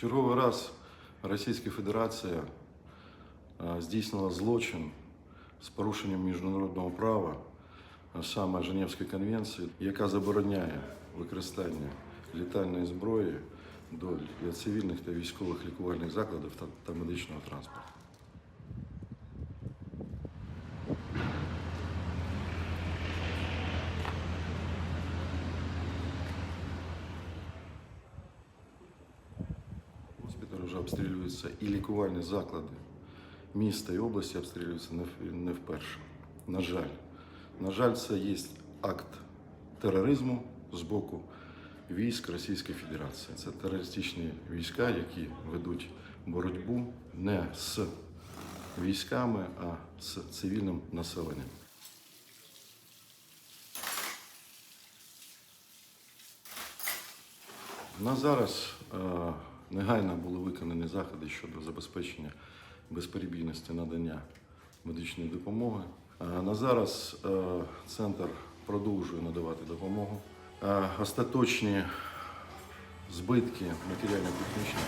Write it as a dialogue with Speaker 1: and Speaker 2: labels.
Speaker 1: черговий раз Російська Федерація здійснила злочин з порушенням міжнародного права, саме Женевської конвенції, яка забороняє використання літальної зброї для цивільних та військових лікувальних закладів та медичного транспорту. Вже обстрілюються і лікувальні заклади міста і області обстрілюються не, вперше. На жаль, на жаль, це є акт тероризму з боку військ Російської Федерації. Це терористичні війська, які ведуть боротьбу не з військами, а з цивільним населенням. На зараз е, негайно були виконані заходи щодо забезпечення безперебійності надання медичної допомоги. На зараз е, центр продовжує надавати допомогу. Е, остаточні збитки матеріально-технічні.